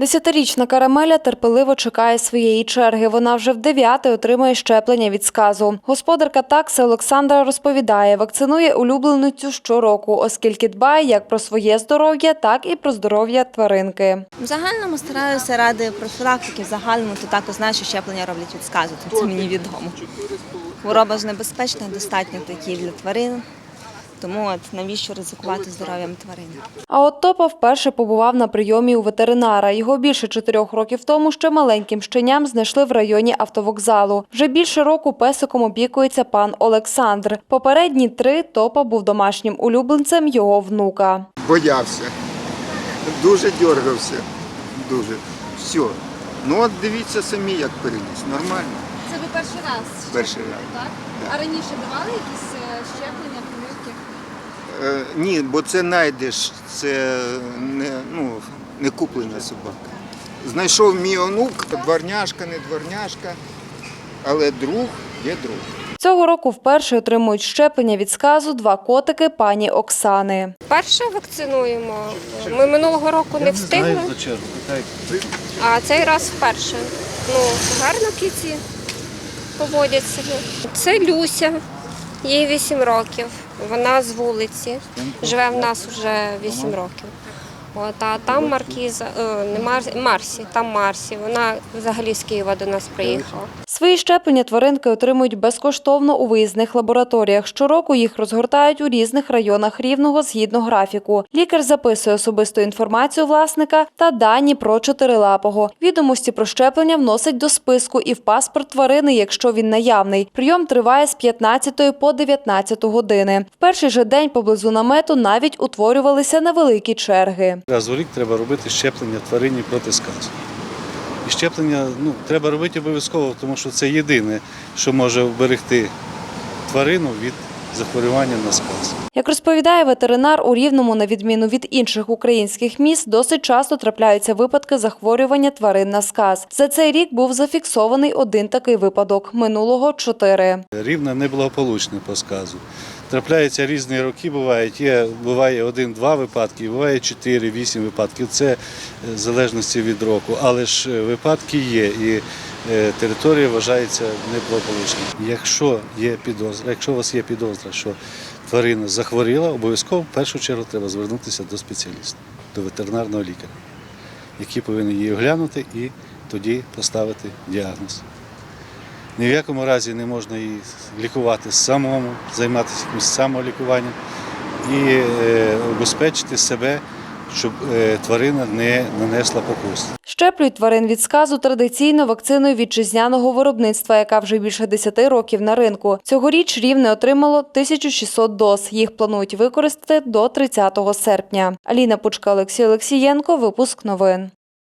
Десятирічна карамеля терпеливо чекає своєї черги. Вона вже в дев'яте отримує щеплення від сказу. Господарка такси Олександра розповідає, вакцинує улюбленицю щороку, оскільки дбає як про своє здоров'я, так і про здоров'я тваринки. В загальному стараюся ради профілактики, в загальному то також знаю, що щеплення роблять від сказу, це мені відомо. Хвороба ж небезпечна, достатньо такі для тварин. Тому от навіщо ризикувати здоров'ям тварин? А от Топа вперше побував на прийомі у ветеринара. Його більше чотирьох років тому ще маленьким щеням знайшли в районі автовокзалу. Вже більше року песиком опікується пан Олександр. Попередні три Топа був домашнім улюбленцем його внука. Боявся. Дуже дергався. Дуже. Все. Ну от дивіться самі, як переніс. Нормально. Це ви перший раз? Перший раз. Так? Так. А раніше давали якісь е, щеплення, ні, бо це найдеш, це не, ну, не куплена собака. Знайшов мій онук, дворняшка, не дворняшка, але друг є друг. Цього року вперше отримують щеплення від сказу два котики пані Оксани. Перше вакцинуємо. Ми минулого року не встигли, а цей раз вперше. Ну, гарно киці поводять себе. Це Люся, їй 8 років. Вона з вулиці. Живе в нас вже 8 років. От, а там Маркіза, е, не Марсі, Марсі, там Марсі. Вона взагалі з Києва до нас приїхала. Свої щеплення тваринки отримують безкоштовно у виїзних лабораторіях. Щороку їх розгортають у різних районах рівного згідно графіку. Лікар записує особисту інформацію власника та дані про чотирилапого. Відомості про щеплення вносить до списку і в паспорт тварини, якщо він наявний. Прийом триває з 15 по 19 години. В перший же день поблизу намету навіть утворювалися невеликі черги. Раз у рік треба робити щеплення тварині проти сказу. І щеплення ну, треба робити обов'язково, тому що це єдине, що може вберегти тварину від захворювання на сказ. Як розповідає ветеринар, у Рівному, на відміну від інших українських міст, досить часто трапляються випадки захворювання тварин на сказ. За цей рік був зафіксований один такий випадок. Минулого – чотири. Рівне неблагополучне по сказу. Трапляються різні роки, бувають. Є, буває один-два випадки, буває чотири-вісім випадків. Це е, в залежності від року. Але ж е, випадки є, і е, територія вважається неблагополучною. Якщо є підозра, якщо у вас є підозра, що тварина захворіла, обов'язково в першу чергу треба звернутися до спеціаліста, до ветеринарного лікаря, який повинен її оглянути і тоді поставити діагноз. Ні в якому разі не можна її лікувати самому, займатися якимось самолікуванням і е, обезпечити себе, щоб е, тварина не нанесла покус. Щеплюють тварин від сказу традиційно вакциною вітчизняного виробництва, яка вже більше 10 років на ринку. Цьогоріч Рівне отримало 1600 доз. Їх планують використати до 30 серпня. Аліна Пучка, Олексій Олексієнко. Випуск новин.